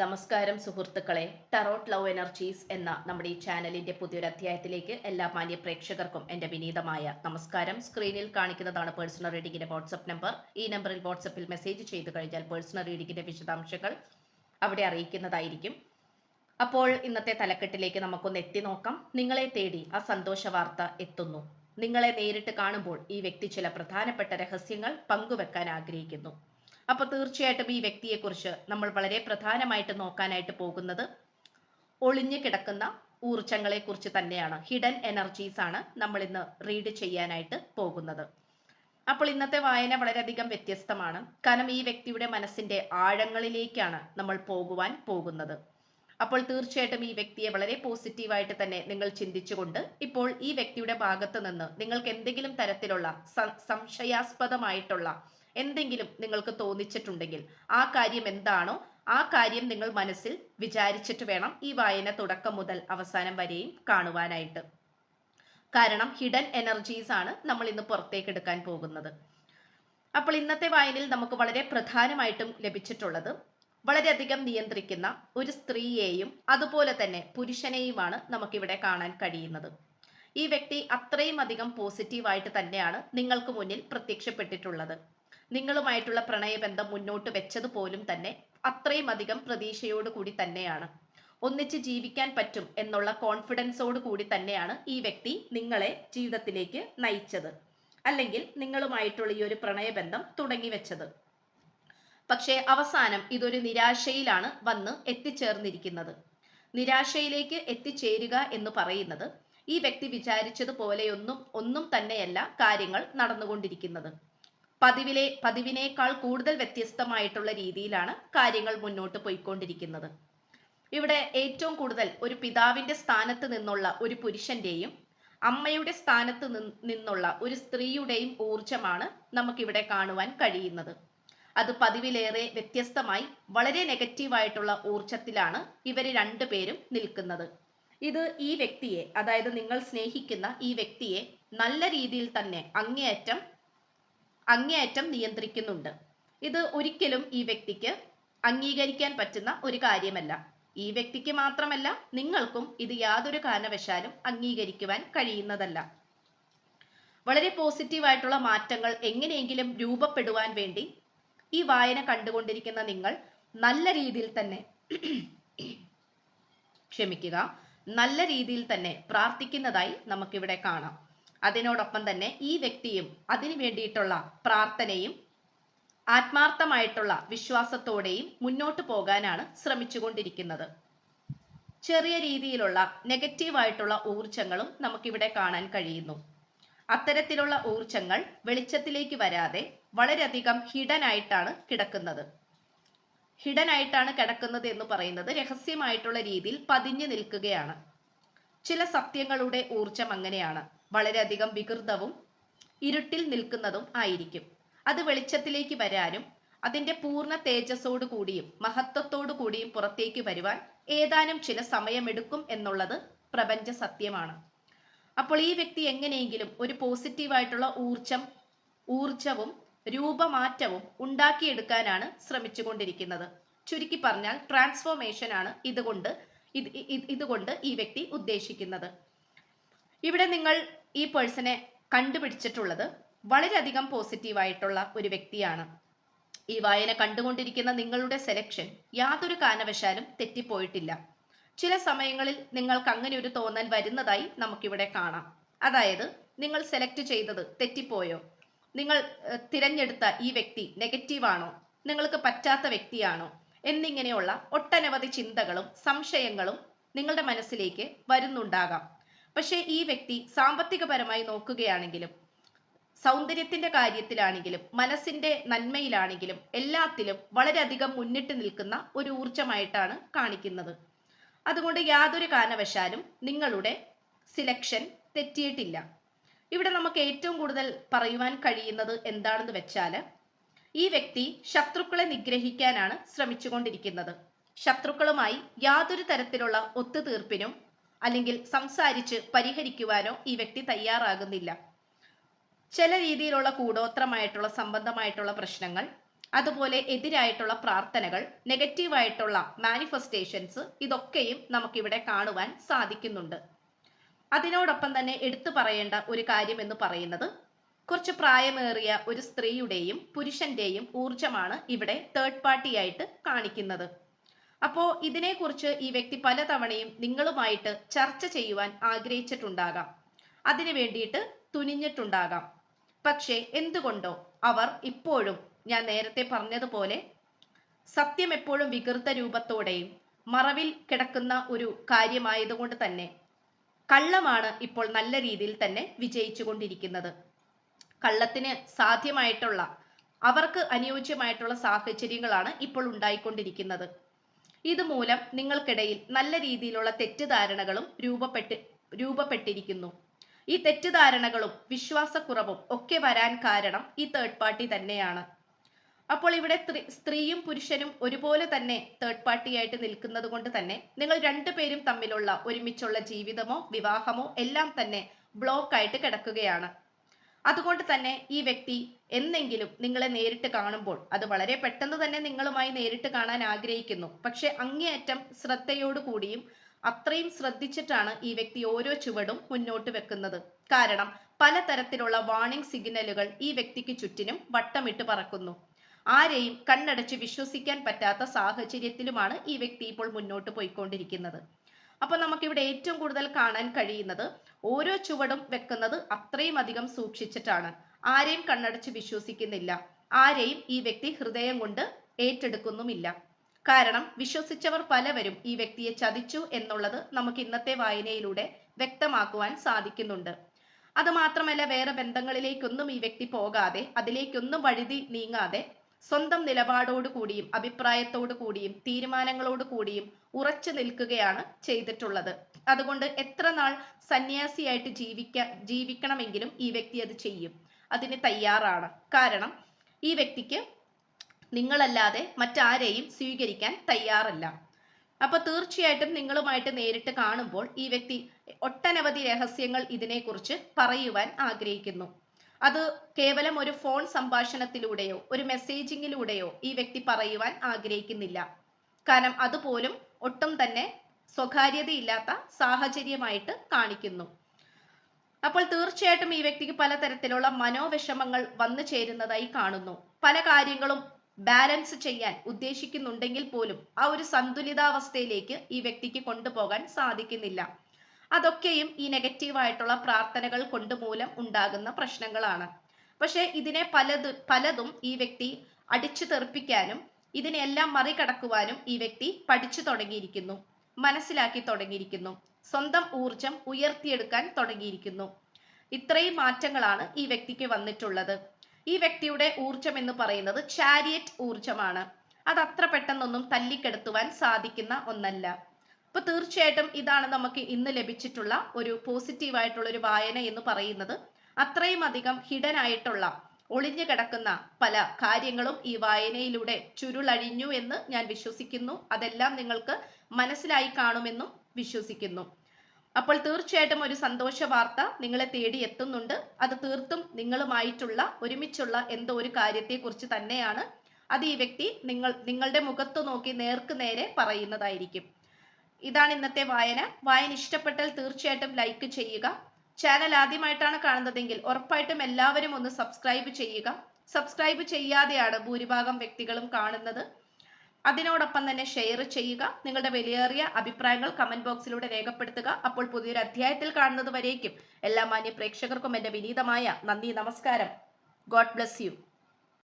നമസ്കാരം സുഹൃത്തുക്കളെ. Tarot love energies എന്ന നമ്മുടെ ഈ ചാനലിന്റെ പുതിയൊരു അധ്യായത്തിലേക്ക് എല്ലാ മാന്യ പ്രേക്ഷകർക്കും എന്റെ വിനീതമായ നമസ്കാരം. സ്ക്രീനിൽ കാണിക്കുന്നതാണ് പേഴ്സണൽ റീഡിംഗിന്റെ വാട്സ്ആപ്പ് നമ്പർ ഈ നമ്പറിൽ വാട്സപ്പിൽ മെസ്സേജ് ചെയ്തു കഴിഞ്ഞാൽ പേഴ്സണൽ റീഡിംഗിന്റെ വിശദാംശങ്ങൾ അവിടെ അറിയിക്കുന്നതായിരിക്കും. അപ്പോൾ ഇന്നത്തെ തലക്കെട്ടിലേക്ക് നമുക്കൊന്ന് എത്തി നോക്കാം. നിങ്ങളെ തേടി ആ സന്തോഷ വാർത്ത എത്തുന്നു. നിങ്ങളെ നേരിട്ട് കാണുമ്പോൾ ഈ വ്യക്തി ചില പ്രധാനപ്പെട്ട രഹസ്യങ്ങൾ പങ്കുവെക്കാൻ ആഗ്രഹിക്കുന്നു. അപ്പൊ തീർച്ചയായിട്ടും ഈ വ്യക്തിയെക്കുറിച്ച് നമ്മൾ വളരെ പ്രധാനമായിട്ട് നോക്കാനായിട്ട് പോകുന്നത് ഒളിഞ്ഞു കിടക്കുന്ന ഊർജങ്ങളെ കുറിച്ച് തന്നെയാണ്. ഹിഡൻ എനർജീസ് ആണ് നമ്മൾ ഇന്ന് റീഡ് ചെയ്യാനായിട്ട് പോകുന്നത്. അപ്പോൾ ഇന്നത്തെ വായന വളരെയധികം വ്യത്യസ്തമാണ്. കാരണം ഈ വ്യക്തിയുടെ മനസ്സിന്റെ ആഴങ്ങളിലേക്കാണ് നമ്മൾ പോകുവാൻ പോകുന്നത്. അപ്പോൾ തീർച്ചയായിട്ടും ഈ വ്യക്തിയെ വളരെ പോസിറ്റീവായിട്ട് തന്നെ നിങ്ങൾ ചിന്തിച്ചുകൊണ്ട് ഇപ്പോൾ ഈ വ്യക്തിയുടെ ഭാഗത്ത് നിന്ന് നിങ്ങൾക്ക് എന്തെങ്കിലും തരത്തിലുള്ള സംശയാസ്പദമായിട്ടുള്ള എന്തെങ്കിലും നിങ്ങൾക്ക് തോന്നിച്ചിട്ടുണ്ടെങ്കിൽ ആ കാര്യം എന്താണോ ആ കാര്യം നിങ്ങൾ മനസ്സിൽ വിചാരിച്ചിട്ട് വേണം ഈ വായന തുടക്കം മുതൽ അവസാനം വരെയും കാണുവാനായിട്ട്. കാരണം ഹിഡൻ എനർജീസ് ആണ് നമ്മൾ ഇന്ന് പുറത്തേക്ക് എടുക്കാൻ പോകുന്നത്. അപ്പോൾ ഇന്നത്തെ വായനയിൽ നമുക്ക് വളരെ പ്രധാനമായിട്ടും ലഭിച്ചിട്ടുള്ളത് വളരെയധികം നിയന്ത്രിക്കുന്ന ഒരു സ്ത്രീയെയും അതുപോലെ തന്നെ പുരുഷനെയുമാണ് നമുക്കിവിടെ കാണാൻ കഴിയുന്നത്. ഈ വ്യക്തി അത്രയും അധികം പോസിറ്റീവായിട്ട് തന്നെയാണ് നിങ്ങൾക്ക് മുന്നിൽ പ്രത്യക്ഷപ്പെട്ടിട്ടുള്ളത്. നിങ്ങളുമായിട്ടുള്ള പ്രണയബന്ധം മുന്നോട്ട് വെച്ചത് പോലും തന്നെ അത്രയും അധികം പ്രതീക്ഷയോട് കൂടി തന്നെയാണ്. ഒന്നിച്ച് ജീവിക്കാൻ പറ്റും എന്നുള്ള കോൺഫിഡൻസോട് കൂടി തന്നെയാണ് ഈ വ്യക്തി നിങ്ങളെ ജീവിതത്തിലേക്ക് നയിച്ചത്. അല്ലെങ്കിൽ നിങ്ങളുമായിട്ടുള്ള ഈ ഒരു പ്രണയബന്ധം തുടങ്ങി വെച്ചത്. പക്ഷേ അവസാനം ഇതൊരു നിരാശയിലാണ് വന്ന് എത്തിച്ചേർന്നിരിക്കുന്നത്. നിരാശയിലേക്ക് എത്തിച്ചേരുക എന്ന് പറയുന്നത് ഈ വ്യക്തി വിചാരിച്ചതുപോലെയൊന്നും ഒന്നും തന്നെയല്ല കാര്യങ്ങൾ നടന്നുകൊണ്ടിരിക്കുന്നത്. പതിവിലെ പതിവിനേക്കാൾ കൂടുതൽ വ്യത്യസ്തമായിട്ടുള്ള രീതിയിലാണ് കാര്യങ്ങൾ മുന്നോട്ട് പോയിക്കൊണ്ടിരിക്കുന്നത്. ഇവിടെ ഏറ്റവും കൂടുതൽ ഒരു പിതാവിന്റെ സ്ഥാനത്ത് നിന്നുള്ള ഒരു പുരുഷന്റെയും അമ്മയുടെ സ്ഥാനത്ത് നിന്നുള്ള ഒരു സ്ത്രീയുടെയും ഊർജമാണ് നമുക്കിവിടെ കാണുവാൻ കഴിയുന്നത്. അത് പതിവിലേറെ വ്യത്യസ്തമായി വളരെ നെഗറ്റീവായിട്ടുള്ള ഊർജത്തിലാണ് ഇവർ രണ്ടുപേരും നിൽക്കുന്നത്. ഇത് ഈ വ്യക്തിയെ അതായത് നിങ്ങൾ സ്നേഹിക്കുന്ന ഈ വ്യക്തിയെ നല്ല രീതിയിൽ തന്നെ അങ്ങേയറ്റം അങ്ങേയറ്റം നിയന്ത്രിക്കുന്നുണ്ട്. ഇത് ഒരിക്കലും ഈ വ്യക്തിക്ക് അംഗീകരിക്കാൻ പറ്റുന്ന ഒരു കാര്യമല്ല. ഈ വ്യക്തിക്ക് മാത്രമല്ല നിങ്ങൾക്കും ഇത് യാതൊരു കാരണവശാലും അംഗീകരിക്കുവാൻ കഴിയുന്നതല്ല. വളരെ പോസിറ്റീവായിട്ടുള്ള മാറ്റങ്ങൾ എങ്ങനെയെങ്കിലും രൂപപ്പെടുവാൻ വേണ്ടി ഈ വായന കണ്ടുകൊണ്ടിരിക്കുന്ന നിങ്ങൾ നല്ല രീതിയിൽ തന്നെ ക്ഷമിക്കുക. നല്ല രീതിയിൽ തന്നെ പ്രാർത്ഥിക്കുന്നതായി നമുക്കിവിടെ കാണാം. അതിനോടൊപ്പം തന്നെ ഈ വ്യക്തിയും അതിനു വേണ്ടിയിട്ടുള്ള പ്രാർത്ഥനയും ആത്മാർത്ഥമായിട്ടുള്ള വിശ്വാസത്തോടെയും മുന്നോട്ട് പോകാനാണ് ശ്രമിച്ചുകൊണ്ടിരിക്കുന്നത്. ചെറിയ രീതിയിലുള്ള നെഗറ്റീവായിട്ടുള്ള ഊർജങ്ങളും നമുക്കിവിടെ കാണാൻ കഴിയുന്നു. അത്തരത്തിലുള്ള ഊർജങ്ങൾ വെളിച്ചത്തിലേക്ക് വരാതെ വളരെയധികം ഹിഡൻ ആയിട്ടാണ് കിടക്കുന്നത്. ഹിഡൻ ആയിട്ടാണ് കിടക്കുന്നത് എന്ന് പറയുന്നത് രഹസ്യമായിട്ടുള്ള രീതിയിൽ പതിഞ്ഞു നിൽക്കുകയാണ്. ചില സത്യങ്ങളുടെ ഊർജം അങ്ങനെയാണ്. വളരെയധികം വികൃതവും ഇരുട്ടിൽ നിൽക്കുന്നതും ആയിരിക്കും. അത് വെളിച്ചത്തിലേക്ക് വരാനും അതിന്റെ പൂർണ തേജസ്സോടു കൂടിയും മഹത്വത്തോടു കൂടിയും പുറത്തേക്ക് വരുവാൻ ഏതാനും ചില സമയമെടുക്കും എന്നുള്ളത് പ്രപഞ്ച സത്യമാണ്. അപ്പോൾ ഈ വ്യക്തി എങ്ങനെയെങ്കിലും ഒരു പോസിറ്റീവായിട്ടുള്ള ഊർജം ഊർജവും രൂപമാറ്റവും ഉണ്ടാക്കിയെടുക്കാനാണ് ശ്രമിച്ചുകൊണ്ടിരിക്കുന്നത്. ചുരുക്കി പറഞ്ഞാൽ ട്രാൻസ്ഫോർമേഷൻ ആണ് ഇതുകൊണ്ട് ഇത് ഇത് ഇതുകൊണ്ട് ഈ വ്യക്തി ഉദ്ദേശിക്കുന്നത്. ഇവിടെ നിങ്ങൾ ഈ പേഴ്സണെ കണ്ടുപിടിച്ചിട്ടുള്ളത് വളരെയധികം പോസിറ്റീവായിട്ടുള്ള ഒരു വ്യക്തിയാണ്. ഈ വായന കണ്ടുകൊണ്ടിരിക്കുന്ന നിങ്ങളുടെ സെലക്ഷൻ യാതൊരു കാരണവശാലും തെറ്റിപ്പോയിട്ടില്ല. ചില സമയങ്ങളിൽ നിങ്ങൾക്ക് അങ്ങനെ ഒരു തോന്നൽ വരുന്നതായി നമുക്കിവിടെ കാണാം. അതായത് നിങ്ങൾ സെലക്ട് ചെയ്തത് തെറ്റിപ്പോയോ? നിങ്ങൾ തിരഞ്ഞെടുത്ത ഈ വ്യക്തി നെഗറ്റീവാണോ നിങ്ങൾക്ക് പറ്റാത്ത വ്യക്തിയാണോ? എന്നിങ്ങനെയുള്ള ഒട്ടനവധി ചിന്തകളും സംശയങ്ങളും നിങ്ങളുടെ മനസ്സിലേക്ക് വരുന്നുണ്ടാകാം. പക്ഷേ ഈ വ്യക്തി സാമ്പത്തികപരമായി നോക്കുകയാണെങ്കിലും സൗന്ദര്യത്തിന്റെ കാര്യത്തിലാണെങ്കിലും മനസ്സിന്റെ നന്മയിലാണെങ്കിലും എല്ലാത്തിലും വളരെയധികം മുന്നിട്ട് നിൽക്കുന്ന ഒരു ഊർജമായിട്ടാണ് കാണിക്കുന്നത്. അതുകൊണ്ട് യാതൊരു കാരണവശാലും നിങ്ങളുടെ സിലക്ഷൻ തെറ്റിയിട്ടില്ല. ഇവിടെ നമുക്ക് ഏറ്റവും കൂടുതൽ പറയുവാൻ കഴിയുന്നത് എന്താണെന്ന് വെച്ചാൽ ഈ വ്യക്തി ശത്രുക്കളെ നിഗ്രഹിക്കാനാണ് ശ്രമിച്ചുകൊണ്ടിരിക്കുന്നത്. ശത്രുക്കളുമായി യാതൊരു തരത്തിലുള്ള ഒത്തുതീർപ്പിനും അല്ലെങ്കിൽ സംസാരിച്ച് പരിഹരിക്കുവാനോ ഈ വ്യക്തി തയ്യാറാകുന്നില്ല. ചില രീതിയിലുള്ള കൂടോത്രമായിട്ടുള്ള സംബന്ധമായിട്ടുള്ള പ്രശ്നങ്ങൾ അതുപോലെ എതിരായിട്ടുള്ള പ്രാർത്ഥനകൾ നെഗറ്റീവായിട്ടുള്ള മാനിഫെസ്റ്റേഷൻസ് ഇതൊക്കെയും നമുക്കിവിടെ കാണുവാൻ സാധിക്കുന്നുണ്ട്. അതിനോടൊപ്പം തന്നെ എടുത്തു പറയേണ്ട ഒരു കാര്യം എന്ന് പറയുന്നത് കുറച്ച് പ്രായമേറിയ ഒരു സ്ത്രീയുടെയും പുരുഷന്റെയും ഊർജമാണ് ഇവിടെ തേർഡ് പാർട്ടിയായിട്ട് കാണിക്കുന്നത്. അപ്പോ ഇതിനെക്കുറിച്ച് ഈ വ്യക്തി പലതവണയും നിങ്ങളുമായിട്ട് ചർച്ച ചെയ്യുവാൻ ആഗ്രഹിച്ചിട്ടുണ്ടാകാം. അതിനു വേണ്ടിയിട്ട് തുനിഞ്ഞിട്ടുണ്ടാകാം. പക്ഷേ എന്തുകൊണ്ടോ അവർ ഇപ്പോഴും ഞാൻ നേരത്തെ പറഞ്ഞതുപോലെ സത്യം എപ്പോഴും വികൃത രൂപത്തോടെയും മറവിൽ കിടക്കുന്ന ഒരു കാര്യമായതുകൊണ്ട് തന്നെ കള്ളമാണ് ഇപ്പോൾ നല്ല രീതിയിൽ തന്നെ വിജയിച്ചു കൊണ്ടിരിക്കുന്നത് കള്ളത്തിന് സാധ്യമായിട്ടുള്ള അവർക്ക് അനുയോജ്യമായിട്ടുള്ള സാഹചര്യങ്ങളാണ് ഇപ്പോൾ ഉണ്ടായിക്കൊണ്ടിരിക്കുന്നത്. ഇതുമൂലം നിങ്ങൾക്കിടയിൽ നല്ല രീതിയിലുള്ള തെറ്റിദ്ധാരണകളും രൂപപ്പെട്ട് രൂപപ്പെട്ടിരിക്കുന്നു. ഈ തെറ്റിദ്ധാരണകളും വിശ്വാസക്കുറവും ഒക്കെ വരാൻ കാരണം ഈ തേർഡ് പാർട്ടി തന്നെയാണ്. അപ്പോൾ ഇവിടെ സ്ത്രീയും പുരുഷനും ഒരുപോലെ തന്നെ തേർഡ് പാർട്ടിയായിട്ട് നിൽക്കുന്നത് കൊണ്ട് തന്നെ നിങ്ങൾ രണ്ടുപേരും തമ്മിലുള്ള ഒരുമിച്ചുള്ള ജീവിതമോ വിവാഹമോ എല്ലാം തന്നെ ബ്ലോക്ക് ആയിട്ട് കിടക്കുകയാണ്. അതുകൊണ്ട് തന്നെ ഈ വ്യക്തി എന്നെങ്കിലും നിങ്ങളെ നേരിട്ട് കാണുമ്പോൾ അത് വളരെ പെട്ടെന്ന് തന്നെ നിങ്ങളുമായി നേരിട്ട് കാണാൻ ആഗ്രഹിക്കുന്നു. പക്ഷെ അങ്ങേയറ്റം ശ്രദ്ധയോടുകൂടിയും അത്രയും ശ്രദ്ധിച്ചിട്ടാണ് ഈ വ്യക്തി ഓരോ ചുവടും മുന്നോട്ട് വെക്കുന്നത്. കാരണം പലതരത്തിലുള്ള വാണിംഗ് സിഗ്നലുകൾ ഈ വ്യക്തിക്ക് ചുറ്റിനും വട്ടമിട്ട് പറക്കുന്നു. ആരെയും കണ്ണടച്ച് വിശ്വസിക്കാൻ പറ്റാത്ത സാഹചര്യത്തിലുമാണ് ഈ വ്യക്തി ഇപ്പോൾ മുന്നോട്ട് പോയിക്കൊണ്ടിരിക്കുന്നത്. അപ്പൊ നമുക്കിവിടെ ഏറ്റവും കൂടുതൽ കാണാൻ കഴിയുന്നത് ഓരോ ചുവടും വെക്കുന്നത് അത്രയും അധികം സൂക്ഷിച്ചിട്ടാണ്. ആരെയും കണ്ണടച്ച് വിശ്വസിക്കുന്നില്ല. ആരെയും ഈ വ്യക്തി ഹൃദയം കൊണ്ട് ഏറ്റെടുക്കുന്നുമില്ല. കാരണം വിശ്വസിച്ചവർ പലവരും ഈ വ്യക്തിയെ ചതിച്ചു എന്നുള്ളത് നമുക്ക് ഇന്നത്തെ വായനയിലൂടെ വ്യക്തമാക്കുവാൻ സാധിക്കുന്നുണ്ട്. അത് മാത്രമല്ല വേറെ ബന്ധങ്ങളിലേക്കൊന്നും ഈ വ്യക്തി പോകാതെ അതിലേക്കൊന്നും വഴുതി നീങ്ങാതെ സ്വന്തം നിലപാടോടു കൂടിയും അഭിപ്രായത്തോടു കൂടിയും തീരുമാനങ്ങളോട് കൂടിയും ഉറച്ചു നിൽക്കുകയാണ് ചെയ്തിട്ടുള്ളത്. അതുകൊണ്ട് എത്ര നാൾ സന്യാസിയായിട്ട് ജീവിക്ക ജീവിക്കണമെങ്കിലും ഈ വ്യക്തി അത് ചെയ്യും. അതിന് തയ്യാറാണ്. കാരണം ഈ വ്യക്തിക്ക് നിങ്ങളല്ലാതെ മറ്റാരെയും സ്വീകരിക്കാൻ തയ്യാറല്ല. അപ്പൊ തീർച്ചയായിട്ടും നിങ്ങളുമായിട്ട് നേരിട്ട് കാണുമ്പോൾ ഈ വ്യക്തി ഒട്ടനവധി രഹസ്യങ്ങൾ ഇതിനെക്കുറിച്ച് പറയുവാൻ ആഗ്രഹിക്കുന്നു. അത് കേവലം ഒരു ഫോൺ സംഭാഷണത്തിലൂടെയോ ഒരു മെസ്സേജിങ്ങിലൂടെയോ ഈ വ്യക്തി പറയുവാൻ ആഗ്രഹിക്കുന്നില്ല. കാരണം അതുപോലും ഒട്ടും തന്നെ സ്വകാര്യതയില്ലാത്ത സാഹചര്യമായിട്ട് കാണിക്കുന്നു. അപ്പോൾ തീർച്ചയായിട്ടും ഈ വ്യക്തിക്ക് പലതരത്തിലുള്ള മനോവിഷമങ്ങൾ വന്നു ചേരുന്നതായി കാണുന്നു. പല കാര്യങ്ങളും ബാലൻസ് ചെയ്യാൻ ഉദ്ദേശിക്കുന്നുണ്ടെങ്കിൽ പോലും ആ ഒരു സന്തുലിതാവസ്ഥയിലേക്ക് ഈ വ്യക്തിക്ക് കൊണ്ടുപോകാൻ സാധിക്കുന്നില്ല. അതൊക്കെയും ഈ നെഗറ്റീവായിട്ടുള്ള പ്രാർത്ഥനകൾ കൊണ്ട് മൂലം ഉണ്ടാകുന്ന പ്രശ്നങ്ങളാണ്. പക്ഷേ ഇതിനെ പലത് പലതും ഈ വ്യക്തി അടിച്ചു തെറിപ്പിക്കാനും ഇതിനെല്ലാം മറികടക്കുവാനും ഈ വ്യക്തി പഠിച്ചു തുടങ്ങിയിരിക്കുന്നു മനസ്സിലാക്കി തുടങ്ങിയിരിക്കുന്നു സ്വന്തം ഊർജം ഉയർത്തിയെടുക്കാൻ തുടങ്ങിയിരിക്കുന്നു. ഇത്രയും മാറ്റങ്ങളാണ് ഈ വ്യക്തിക്ക് വന്നിട്ടുള്ളത്. ഈ വ്യക്തിയുടെ ഊർജം എന്ന് പറയുന്നത് ചാരിയറ്റ് ഊർജമാണ് അത് അത്ര പെട്ടെന്നൊന്നും തല്ലിക്കെടുത്തുവാൻ സാധിക്കുന്ന ഒന്നല്ല. അപ്പൊ തീർച്ചയായിട്ടും ഇതാണ് നമുക്ക് ഇന്ന് ലഭിച്ചിട്ടുള്ള ഒരു പോസിറ്റീവ് ആയിട്ടുള്ള ഒരു വായന എന്ന് പറയുന്നത്. അത്രയും അധികം ഹിഡൻ ആയിട്ടുള്ള ഒളിഞ്ഞു കിടക്കുന്ന പല കാര്യങ്ങളും ഈ വായനയിലൂടെ ചുരുളഴിഞ്ഞു എന്ന് ഞാൻ വിശ്വസിക്കുന്നു. അതെല്ലാം നിങ്ങൾക്ക് മനസ്സിലായി കാണുമെന്നും വിശ്വസിക്കുന്നു. അപ്പോൾ തീർച്ചയായിട്ടും ഒരു സന്തോഷ വാർത്ത നിങ്ങളെ തേടി എത്തുന്നുണ്ട്. അത് തീർത്തും നിങ്ങളുമായിട്ടുള്ള ഒരുമിച്ചുള്ള എന്തോ ഒരു കാര്യത്തെക്കുറിച്ച് തന്നെയാണ്. അത് ഈ വ്യക്തി നിങ്ങൾ നിങ്ങളുടെ മുഖത്ത് നോക്കി നേർക്ക് നേരെ പറയുന്നതായിരിക്കും. ഇതാണ് ഇന്നത്തെ വായന. വായന ഇഷ്ടപ്പെട്ടാൽ തീർച്ചയായിട്ടും ലൈക്ക് ചെയ്യുക. ചാനൽ ആദ്യമായിട്ടാണ് കാണുന്നതെങ്കിൽ ഉറപ്പായിട്ടും എല്ലാവരും ഒന്ന് സബ്സ്ക്രൈബ് ചെയ്യുക. സബ്സ്ക്രൈബ് ചെയ്യാതെയാണ് ഭൂരിഭാഗം വ്യക്തികളും കാണുന്നത്. അതിനോടൊപ്പം തന്നെ ഷെയർ ചെയ്യുക. നിങ്ങളുടെ വിലയേറിയ അഭിപ്രായങ്ങൾ കമന്റ് ബോക്സിലൂടെ രേഖപ്പെടുത്തുക. അപ്പോൾ പുതിയൊരു അധ്യായത്തിൽ കാണുന്നത് വരേക്കും. എല്ലാ മാന്യ പ്രേക്ഷകർക്കും എന്റെ വിനീതമായ നന്ദി നമസ്കാരം. God bless you